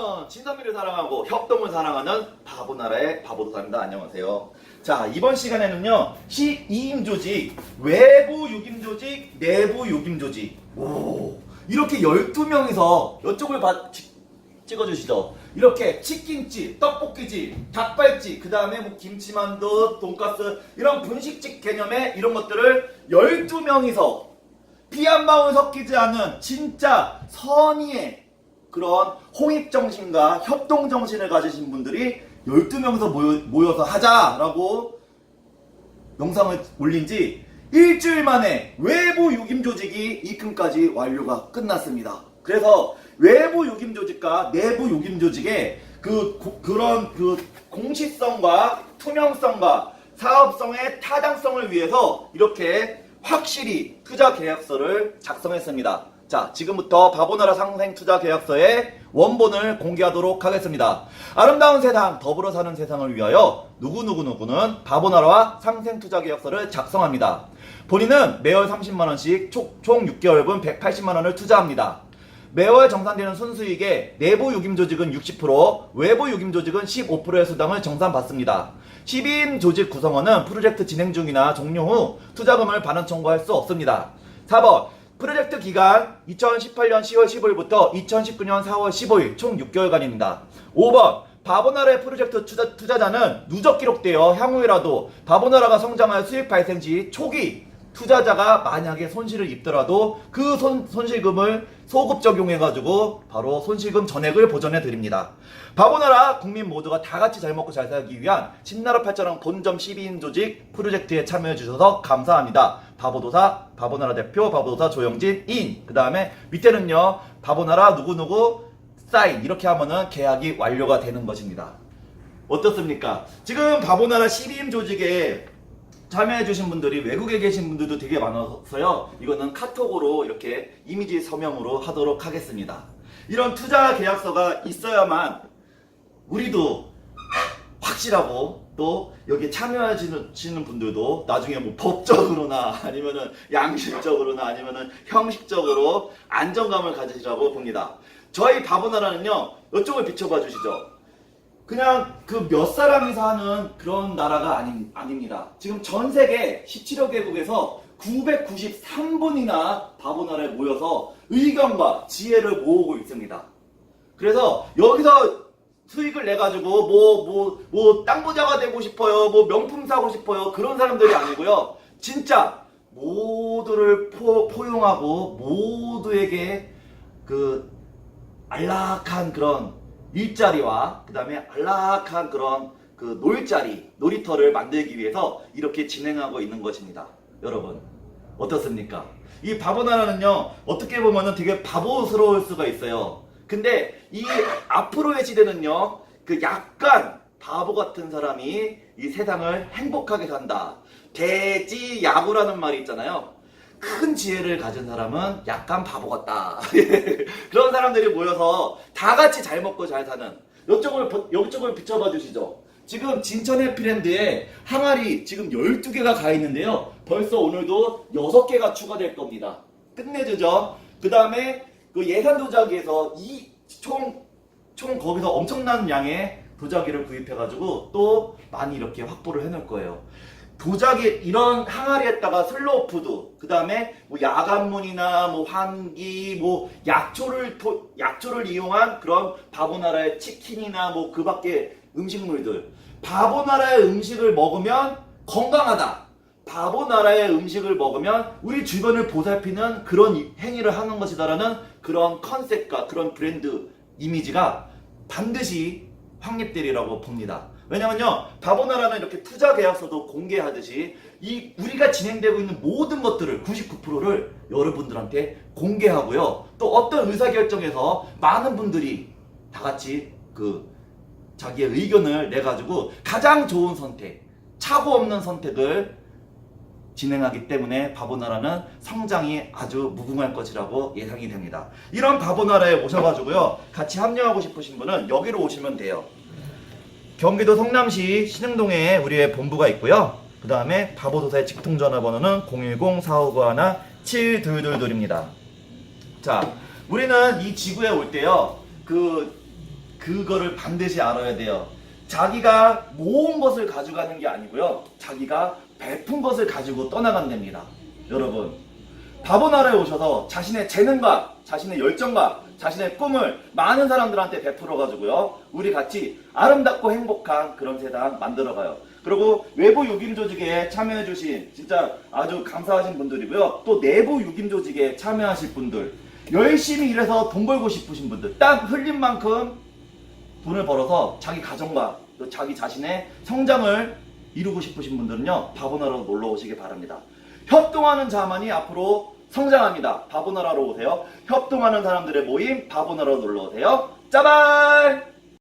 저는 진선미를 사랑하고 협동을 사랑하는 바보나라의 바보도사입니다. 안녕하세요. 자, 이번 시간에는요, 12인 조직, 외부 6인 조직, 내부 6인 조직. 오, 이렇게 12명이서 이쪽을 봐, 치- 찍어주시죠. 이렇게 치킨집, 떡볶이집, 닭발집, 그 다음에 뭐 김치만두, 돈가스, 이런 분식집 개념의 이런 것들을 12명이서 피 한 방울 섞이지 않은 진짜 선의의 그런 홍익 정신과 협동 정신을 가지신 분들이 12명이서 모여, 모여서 하자라고 영상을 올린 지 일주일 만에 외부 유김 조직이 입금까지 완료가 끝났습니다. 그래서 외부 유김 조직과 내부 유김 조직의 그 고- 그런 그 공시성과 투명성과 사업성의 타당성을 위해서 이렇게 확실히 투자 계약서를 작성했습니다. 자, 지금부터 바보나라 상생 투자 계약서의 원본을 공개하도록 하겠습니다. 아름다운 세상, 더불어 사는 세상을 위하여 누구누구누구는 바보나라와 상생 투자 계약서를 작성합니다. 본인은 매월 30만원씩 총 6개월분 180만원을 투자합니다. 매월 정산되는 순수익에 내부 유김 조직은 60%, 외부 유김 조직은 15%의 수당을 정산받습니다. 12인 조직 구성원은 프로젝트 진행 중이나 종료 후 투자금을 반환 청구할 수 없습니다. 4번 프로젝트 기간 2018년 10월 15일부터 2019년 4월 15일 총 6개월간입니다. 5번 바보나라의 프로젝트 투자, 투자자는 누적 기록되어 향후에라도 바보나라가 성장하여 수익 발생 시 초기 투자자가 만약에 손실을 입더라도 그 손, 손실금을 소급 적용해가지고 바로 손실금 전액을 보전해 드립니다. 바보나라 국민 모두가 다 같이 잘 먹고 잘 살기 위한 신나라 팔자랑 본점 12인 조직 프로젝트에 참여해 주셔서 감사합니다. 바보도사, 바보나라 대표, 바보도사 조영진, 인. 그 다음에 밑에는요, 바보나라 누구누구 사인. 이렇게 하면은 계약이 완료가 되는 것입니다. 어떻습니까? 지금 바보나라 12인 조직에 참여해주신 분들이 외국에 계신 분들도 되게 많아서요. 이거는 카톡으로 이렇게 이미지 서명으로 하도록 하겠습니다. 이런 투자 계약서가 있어야만 우리도 확실하고 또 여기에 참여하시는 분들도 나중에 뭐 법적으로나 아니면은 양식적으로나 아니면은 형식적으로 안정감을 가지시라고 봅니다. 저희 바보나라는요, 이쪽을 비춰봐 주시죠. 그냥 그 몇 사람이서 하는 그런 나라가 아니, 아닙니다. 지금 전 세계 17여 개국에서 993분이나 바보나라에 모여서 의견과 지혜를 모으고 있습니다. 그래서 여기서 수익을 내 가지고 뭐 뭐 뭐 땅부자가 되고 싶어요. 뭐 명품 사고 싶어요. 그런 사람들이 아니고요. 진짜 모두를 포, 포용하고 모두에게 그 안락한 그런 일자리와 그 다음에 안락한 그런 그 놀자리, 놀이터를 만들기 위해서 이렇게 진행하고 있는 것입니다. 여러분 어떻습니까? 이 바보나라는요 어떻게 보면은 되게 바보스러울 수가 있어요. 근데 이 앞으로의 시대는요 그 약간 바보 같은 사람이 이 세상을 행복하게 산다. 대지 야구라는 말이 있잖아요. 큰 지혜를 가진 사람은 약간 바보 같다. 그런 사람들이 모여서 다 같이 잘 먹고 잘 사는 이쪽을 보- 이쪽을 비춰봐 주시죠. 지금 진천 해피랜드에 항아리 지금 12개가 가 있는데요. 벌써 오늘도 6개가 추가될 겁니다. 끝내주죠. 그 다음에 그 예산 도자기에서 이 총, 총 거기서 엄청난 양의 도자기를 구입해가지고 또 많이 이렇게 확보를 해놓을 거예요. 도자기 이런 항아리에다가 슬로우푸드 그 다음에 뭐 야간문이나 뭐 환기 뭐 약초를 토- 약초를 이용한 그런 바보나라의 치킨이나 뭐 그밖에 음식물들 바보나라의 음식을 먹으면 건강하다 바보나라의 음식을 먹으면 우리 주변을 보살피는 그런 이- 행위를 하는 것이다라는 그런 컨셉과 그런 브랜드 이미지가 반드시 확립되리라고 봅니다. 왜냐면요, 바보나라는 이렇게 투자 계약서도 공개하듯이 이 우리가 진행되고 있는 모든 것들을 99%를 여러분들한테 공개하고요. 또 어떤 의사결정에서 많은 분들이 다 같이 그 자기의 의견을 내 가지고 가장 좋은 선택, 차고 없는 선택을 진행하기 때문에 바보나라는 성장이 아주 무궁할 것이라고 예상이 됩니다. 이런 바보나라에 오셔가지고요, 같이 합류하고 싶으신 분은 여기로 오시면 돼요. 경기도 성남시 신흥동에 우리의 본부가 있고요. 그 다음에 바보도사의 직통 전화번호는 010-4591-7222입니다. 자, 우리는 이 지구에 올 때요, 그 그거를 반드시 알아야 돼요. 자기가 모은 것을 가져가는 게 아니고요. 자기가 베푼 것을 가지고 떠나간답니다. 여러분, 바보나라에 오셔서 자신의 재능과 자신의 열정과 자신의 꿈을 많은 사람들한테 베풀어 가지고요. 우리 같이 아름답고 행복한 그런 세상 만들어 가요. 그리고 외부 유김 조직에 참여해 주신 진짜 아주 감사하신 분들이고요. 또 내부 유김 조직에 참여하실 분들, 열심히 일해서 돈 벌고 싶으신 분들, 딱 흘린 만큼 돈을 벌어서 자기 가정과 또 자기 자신의 성장을 이루고 싶으신 분들은요 바보나라로 놀러 오시기 바랍니다. 협동하는 자만이 앞으로 성장합니다. 바보나라로 오세요. 협동하는 사람들의 모임 바보나라로 놀러 오세요. 짜발!